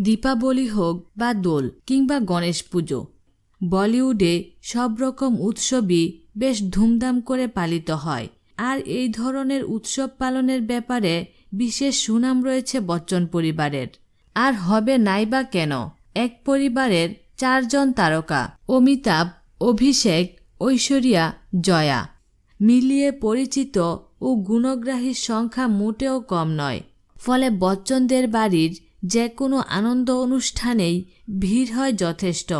দীপাবলি হোক বা দোল কিংবা গণেশ পুজো, বলিউডে সব রকম উৎসবই বেশ ধুমধাম করে পালিত হয়। আর এই ধরনের উৎসব পালনের ব্যাপারে বিশেষ সুনাম রয়েছে বচ্চন পরিবারের। আর হবে নাই বা কেন? এক পরিবারের চারজন তারকা, অমিতাভ, অভিষেক, ঐশ্বরিয়া, জয়া। মিলিয়ে পরিচিত ও গুণগ্রাহীর সংখ্যা মোটেও কম নয়। ফলে বচ্চনদের বাড়ির যে কোনো আনন্দ অনুষ্ঠানেই ভিড় হয় যথেষ্ট।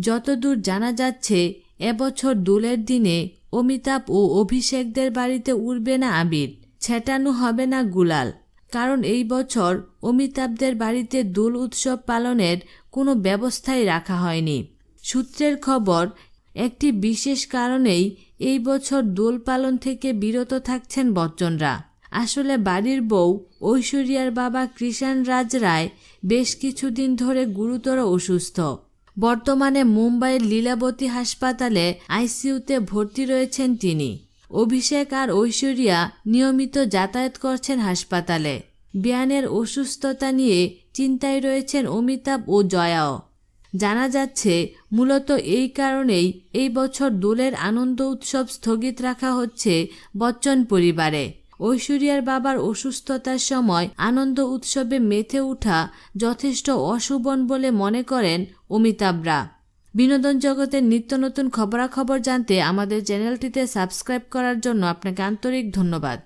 যতদূর জানা যাচ্ছে, এবছর দোলের দিনে অমিতাভ ও অভিষেকদের বাড়িতে উড়বে না আবির, ছেটানো হবে না গুলাল। কারণ এই বছর অমিতাভদের বাড়িতে দোল উৎসব পালনের কোনো ব্যবস্থাই রাখা হয়নি। সূত্রের খবর, একটি বিশেষ কারণেই এই বছর দোল পালন থেকে বিরত থাকছেন বচ্চনরা। আসলে বাড়ির বউ ঐশ্বরিয়ার বাবা কৃষাণ রাজ রায় বেশ কিছুদিন ধরে গুরুতর অসুস্থ। বর্তমানে মুম্বাইয়ের লীলাবতী হাসপাতালে আইসিইউতে ভর্তি রয়েছেন তিনি। অভিষেক আর ঐশ্বরিয়া নিয়মিত যাতায়াত করছেন হাসপাতালে। বিয়ানের অসুস্থতা নিয়ে চিন্তায় রয়েছেন অমিতাভ ও জয়াও। জানা যাচ্ছে, মূলত এই কারণেই এই বছর দোলের আনন্দ উৎসব স্থগিত রাখা হচ্ছে বচ্চন পরিবারে। ঐশ্বরিয়ার বাবার অসুস্থতার সময় আনন্দ উৎসবে মেতে ওঠা যথেষ্ট অশুভন বলে মনে করেন অমিতাভরা। বিনোদন জগতের নিত্য নতুন খবরাখবর জানতে আমাদের চ্যানেলটিতে সাবস্ক্রাইব করার জন্য আপনাকে আন্তরিক ধন্যবাদ।